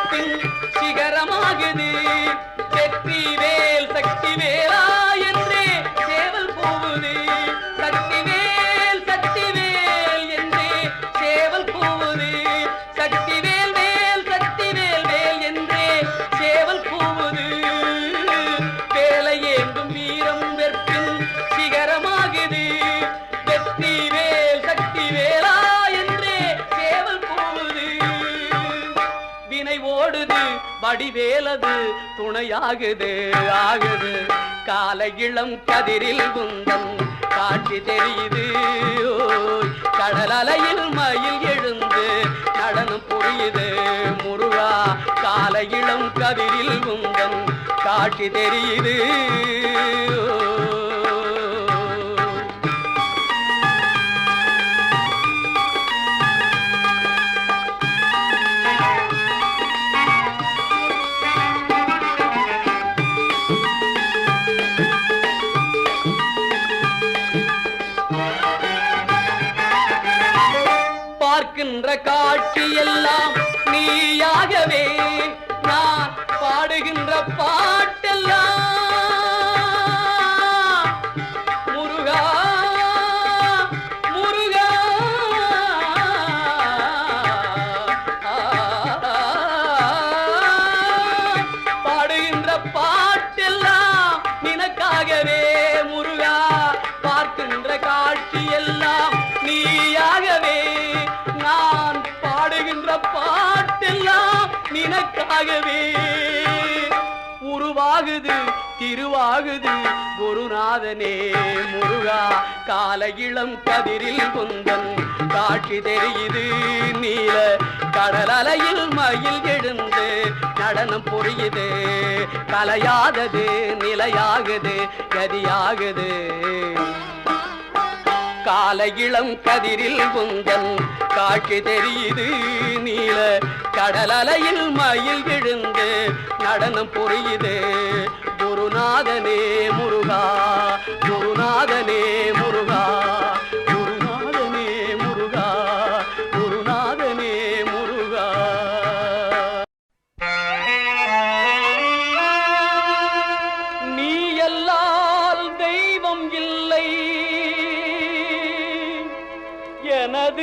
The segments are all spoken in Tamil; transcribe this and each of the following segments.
வெற்பின் சிகரமாகுது. வெற்றி வேல் சக்தி வேலா வடிவேலது துணையாகுது ஆகுது. கால இளம் கதிரில் குந்தன் காட்சி தெரியுது. ஓய் கடல் அலையில் மயில் எழுந்து நடனம் புரியுது. முருகா கால இளம் கதிரில் குந்தன் காட்சி தெரியுது. ஓய். பார்க்கின்ற காட்சி எல்லாம் நீயாகவே நான் பாடுகின்ற பாட்டெல்லாம் முருகா முருகா பாடுகின்ற பாட்டெல்லாம் நினக்காகவே முருகா பார்க்கின்ற காட்சி ஆகவே உருவாகுது திருவாகுது குருநாதனே. முருகா கால இளம் கதிரில் குந்தன். காட்சி தெரியுது நீல கடல் அலையில் மயில் எழுந்து. நடனம் புரியுது கலையாதது நிலையாகுது கதியாகுது. கால இளம் கதிரில் உந்தன் காட்சி தெரியுது நீல கடல் அலையில் மயில் விழுந்து. நடனம் புரியுது. குருநாதனே முருகா குருநாதனே முருகா.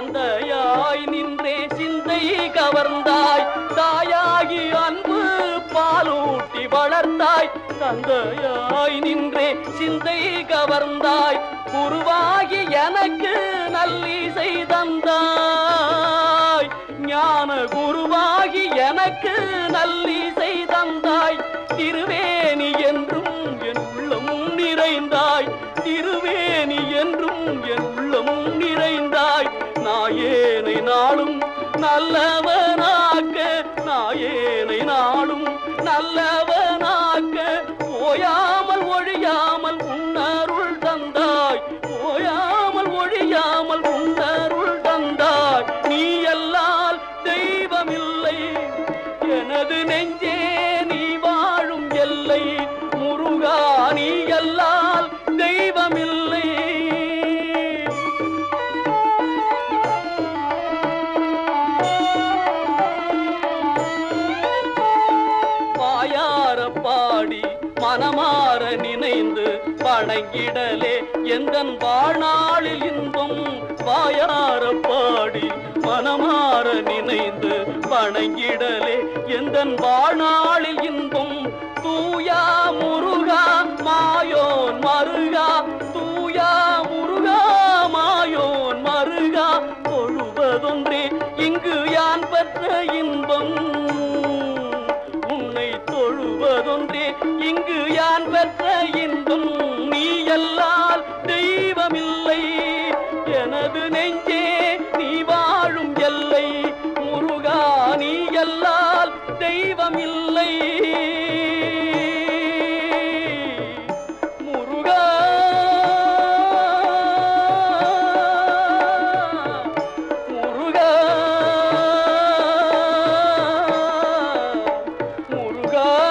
தந்தையாய் நின்றே சிந்தை கவர்ந்தாய். தாயாகி அன்பு பாலூட்டி வளர்ந்தாய் தந்தையாய் நின்றே சிந்தை கவர்ந்தாய். உருவாகி எனக்கு நல்லிசை தந்தாய். ஞான குருவாகி எனக்கு நல்லிசை தந்தாய். திருவே நல்லவனாக்க நாயேனை நாளும் நல்லவ எந்தன் வாழ்நாளில் இன்பம் வாயார பாடி மனமாற நினைந்து வணங்கிடலே. எந்தன் வாழ்நாள் முருகா